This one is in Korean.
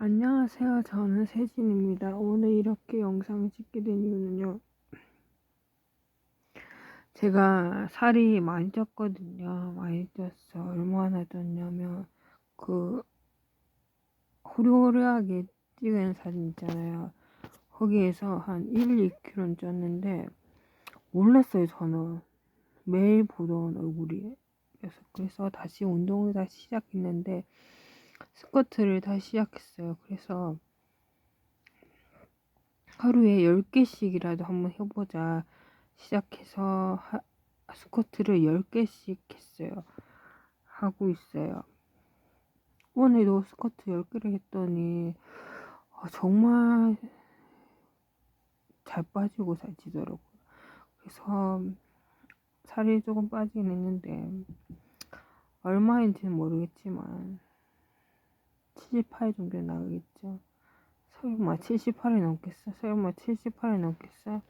안녕하세요. 저는 세진입니다. 오늘 이렇게 영상을 찍게 된 이유는요. 제가 살이 많이 쪘거든요. 많이 쪘어. 얼마나 쪘냐면, 그, 호리호리하게 찍은 사진 있잖아요. 거기에서 한 1, 2kg는 쪘는데, 몰랐어요, 저는. 매일 보던 얼굴이에요. 그래서 다시 운동을 다시 시작했는데, 스쿼트를 다시 시작했어요. 그래서 하루에 10개씩이라도 한번 해보자 시작해서 하, 스쿼트를 10개씩 했어요. 하고 있어요. 오늘도 스쿼트 10개를 했더니 어, 정말 잘 빠지고 잘 찌더라고요. 그래서 살이 조금 빠지긴 했는데 얼마인지는 모르겠지만 78 정도 나가겠죠. 설마 78이 넘겠어? 설마 78이 넘겠어?